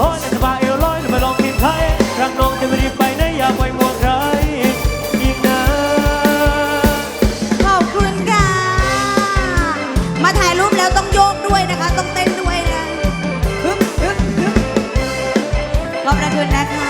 หอยนันพาเอวลอยนันพาลองกินไทยรักน้องจะไม่รีบไปในอยากไปมัวใครอีกนะขอบคุณค่ะ มาถ่ายรูปแล้วต้องโยกด้วยนะคะ ต้องเต้นด้วยนะขอบคุณนะคะ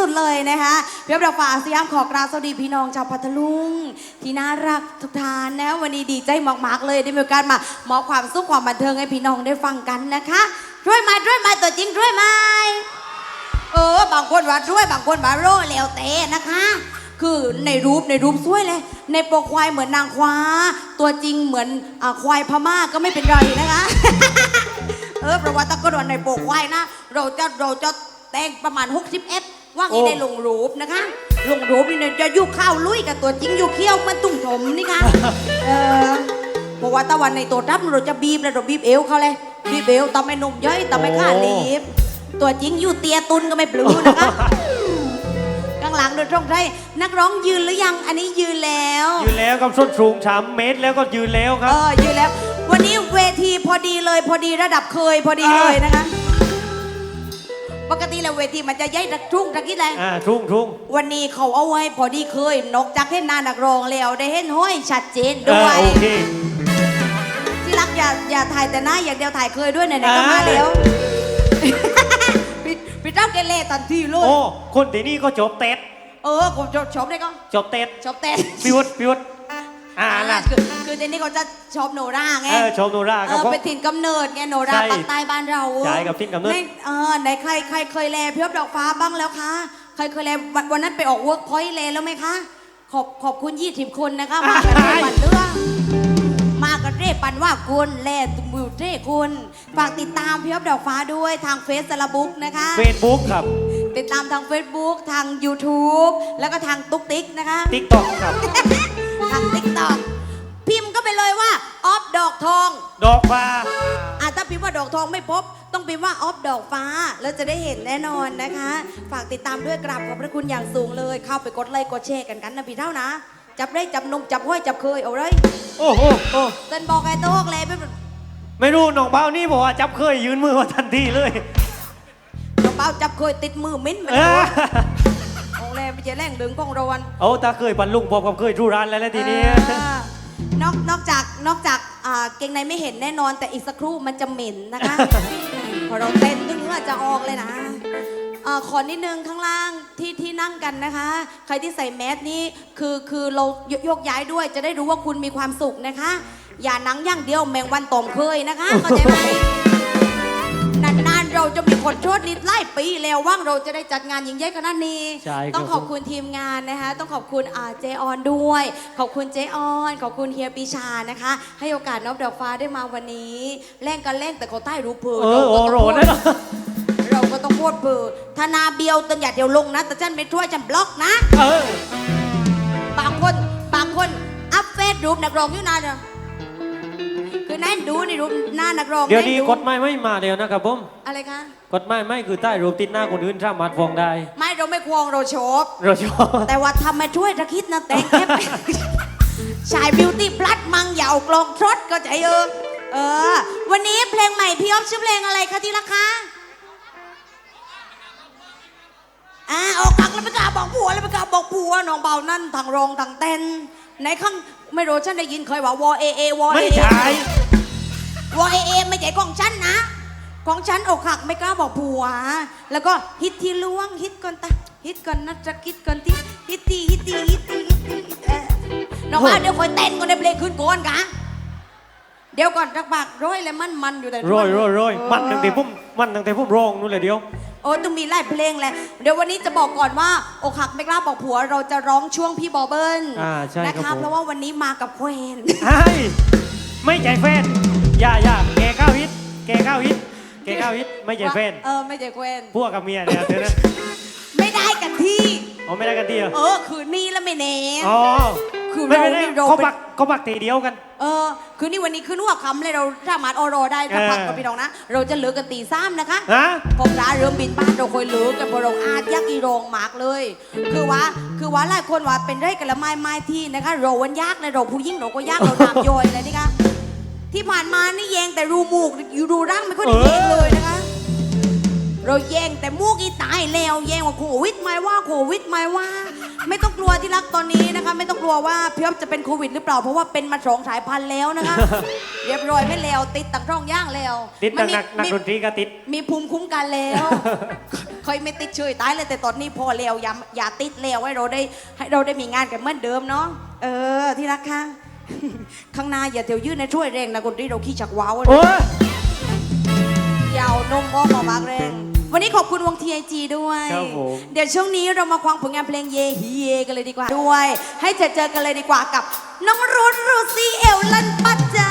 สุดเลยนะคะเพียบดอกฟ้าสยามขอกราบสวัสดีพี่น้องชาวพัทลุง ที่น่ารักทุกท่านนะวันนี้ดีใจมากๆเลยได้มีโอกาสมามอบความสุขความบันเทิงให้พี่น้องได้ฟังกันนะคะช่วยมาช่วยมาตัวจริงช่วยมาเออบางคนว่าช่วยบางคนว่าโร่เลวเตะนะคะ คือในรูปในรูปสวยเลย ในโปรควายเหมือนนางคว้า ตัวจริงเหมือนอควายพม่าก็ไม่เป็นไรนะคะเออประวัติตะกรวดในโปกไว้นะ เราจะเราจะแต่งประมาณ 60เอฟ ว่างี้โอ้ในลงรูปนะคะ ลงรูปนี่เนี่ยจะอยู่ข้าวลุยกับตัวจริงอยู่เขี้ยวมันตุ่มถมนี่ค่ะเออบอกว่าตะวันในตัวทับเราจะบีบแล้วเราบีบเอวเขาเลยบีบเอวตำไม่นุ่มย่อยตำไม่ข้าลีบตัวจริงอยู่เตียตุนก็ไม่ปลื้มนะคะข้างหลังโดยตรงใจนักร้องยืนหรือยังอันนี้ยืนแล้ว ยืนแล้วกับส้นสูงสามเมตรแล้วก็ยืนแล้วคเอรับอยืนแล้ว วันนี้เวทีพอดีเลยพอดีระดับเคยพอดีเลยนะคะ ปกติแล้วเวทีมันจะย้ายจากทุ่งจากที่ไรอ่าทุ่งทุ่งวันนี้เขาเอาไว้พอดีเคยนกจากเห็นหนานักร้องแล้วได้เห็นห้อยชัดเจนเอด้อวยโอเค ที่รักอย่าอย่าถ่ายแต่หน้าอย่างเดียวถ่ายเคยด้วยไหนๆก็อ่ามมาแล้วปิดปิดเจ้าเกเรทันทีเลยโอ้ คนที่นี่ก็จบเต็ดเออผมชอบชอบได้ก็ จบเต็ดชอบเต้น พิวดพิวดอ่าล่ะ คือคือเจนนี่เขาจะชอบโนราไงเออชมโนราเอครับอผมเป็นถิ่นกำเนิดไงโนราใช่ปากใต้บ้านเราใช่กับถิ่นกำเนิดในเออไหนใครใครเคยแลเพียบดอกฟ้าบ้างแล้วคะใครเคยแลวันวันนั้นไปออกเวิร์กพอยต์แลแล้วไหมคะขอบขอบคุณยี่สิบคนนะคะมากันเร่ปันเรื่องมากันเร่ปันว่าคุณแลมือเร่คุณฝากติดตามเพียบดอกฟ้าด้วยทางเฟซสระบุกนะคะ เฟซบุ๊กครับติดตามทาง Facebook ทาง YouTube แล้วก็ทางตุ๊กติ๊กนะคะติ๊กต็อกครับ ทางติ๊กต็อก พิมพ์ก็ไปเลยว่าออฟดอกทอง ดอกฟ้า อะถ้าพิมพ์ว่าดอกทองไม่พบ ต้องพิมพ์ว่าออฟดอกฟ้า แล้วจะได้เห็นแน่นอนนะคะ ฝากติดตามด้วยกราบขอบพระคุณอย่างสูงเลย เข้าไปกดไลค์กดแชร์กันกันนะพี่เท่านะ จับได้จับนมจับห้อยจับเคยเอาเลยโอ้โหโอ้เต้นบอกไอ้โต๊ะเลยไม่เป็นไม่รู้น้องเบ้านี่บอกว่าจับเคยยืนมือมาทันทีเลยน้องเป้าจับเคยติดมือมิ้นท์มันเออของแรไม่ใช่แรงดึงกองรวน เอาตาเคยปันลุงพอกับเคยรูร้านแล้วแหละทีนี้เออ นอกนอกจากนอกจากอ่าเกงในไม่เห็นแน่นอน แต่อีกสักครู่มันจะเหม็นนะคะ พอเราเต้นตึ้งเหงื่อจะออกเลยนะอาขอนิดนึงข้างล่างที่ที่นั่งกันนะคะ ใครที่ใส่แมสนี่คือคือเรายโยกย้ายด้วยจะได้รู้ว่าคุณมีความสุขนะคะ อย่าหนังอย่างเดียวแมงวันตอมเคยนะคะเข้าใจไหมนานๆ เราจะมีคนโทษนิดไล่ปีแล้วว่างเราจะได้จัดงานยิ่งใหญ่ขนาดนี้ ใช่ครับ ต้องขอบคุณทีมงานนะคะ ต้องขอบคุณอาเจออนด้วย ขอบคุณเจออน ขอบคุณเฮียปีชานะคะ ให้โอกาสนอบดอกฟ้าได้มาวันนี้แล่งกันแล่งแต่เขาใต้รู้เพื่เออโอโรนั่นเหรอเราก็ต้องพูดเพื่อธนาเบียวตันหยัดเดียวลงนะแต่ฉันไม่ช่วยฉันบล็อกนะ เออบางคนบางคนอัพเฟซรูปนักร้องอยู่นานเนี่ ยคือนั่นดูนี่รูปหน้านักร้องเดี๋ยวนี้นั่กฎหมายไม่มาเดียวนะครับผมอะไรคะกฎหมายไม่คือใต้รูปติดหน้าคนอื่นสามารถฟ้องได้ ไม่เราไม่ควงเราโชบเราชอบแต่ว่าทำมาช่วยตะคิดนะแต่งแค่ชายบิวตี้พลัดมังอย่าเอากลองทรดก็ใจเออเออ วันนี้เพลงใหม่พี่อ๊อฟชื่อเพลงอะไรคะที่รักคะอ่าออกหักแล้วไม่กล้าบอกผัวแล้วไม่กล้าบอกผัวน้องเบานั่นทางรองทางเต้น ในข้างไม่รู้ฉันได้ยินเคยว่าวอเอเอวอเอไม่เอใช่วอเอเอไม่ใช่ของฉันนะ ของฉันอกหักไม่กล้าบอกผัว แล้วก็ฮิตที่ล่วงฮิตก่อนตาฮิตก่อนนะจะคิดก่อนที่ฮิตที่ฮิตที่ฮิตที่ฮิตที่เอ่อน้องว่าเดี๋ยวคอยเต้นก่อนในเพลงขึ้นก่อนกะเดี๋ยวก่อนจักปากร้อยเลยมันมันอยู่แต่โรยโรยโรยมันตั้งแต่พุ่มมันตั้งแต่พุ่มโรงนู่นเลยเดียว โอ้ต้องมีไล่เพลงแหละเดี๋ยววันนี้จะบอกก่อนว่าอกหักไม่กล้าบอกผัว เราจะร้องช่วงพี่บอเบิ้ลอ่าใช่นะครับผม เพราะว่าวันนี้มากับเควนไอ้ไม่ใจแฟนอย่าอย่าแกข้าวฮิตแกข้าวฮิตแกข้าวฮิตไม่ใจแฟนเออไม่ใช่เควนพวกกับเมียเนี่ยเธอนะไม่ได้กันที่อ๋อไม่ได้กันดีเหรอเออ คืนนี้แล้วไม่เน่อ๋อ คือไม่เราไม่ได้เราเขาเป็นปักเขาปักตีเดียวกัน เออคืนนี้วันนี้คืนหัวคำเลยเราสามารถออรอได้ถ้าเออพักกับพี่น้องนะ เราจะเหลือกันตีซ้ำนะคะฮะพอกร้านเริ่มบินบ้านเราคอยเหลือกันเพอเราอาจยักอีโรงมากเลย คือว่าคือว่าหลายคนว่าเป็นไรกันละไม่ไม่ที่นะคะเราวันยากเลยเราผู้ยิ่งเราก็ยากเราตามโยยเลยนี่คะที่ผ่านมานี่แยงแต่รูมูกอยู่รูร่างไม่ค่อยได้แยงเลยนะคะ เราแย่งแต่มูกอีตายแล้วแย่งว่าโควิดไหมว่าโควิดไหมว่า ไม่ต้องกลัวที่รักตอนนี้นะคะ ไม่ต้องกลัวว่าพี่อ๊อฟจะเป็นโควิดหรือเปล่าเพราะว่าเป็นมาสองสายพันธุ์แล้วนะคะ เรียบร้อยไม่แล้วติดตั้งท้องย่างแล้วติดมัตั้งมีนักนักมีดนตรีก็ติด มีภูมิคุ้มกันแล้วเคยไม่ติดเฉยตายเลยแต่ตอนนี้พอแล้วอย่าอย่าติดแล้วให้เราได้ให้เราได้มีงานกันเหมือนเดิมเนาะเออที่รักค่ะข้างหน้าอย่าเถียวยืดในะช่วยแรงนะคนที่เราขี้จักว้าวนะโอ้ยยาวนมอ้อมออกมากแรง วันนี้ขอบคุณวง TIG ด้วย ครับผม เดี๋ยวช่วงนี้เรามาควังผลงานเพลงเยฮีเยกันเลยดีกว่าด้วย ให้เจอเจอกันเลยดีกว่ากับ น้องรุ่นรูซี่เอลลันปัจจา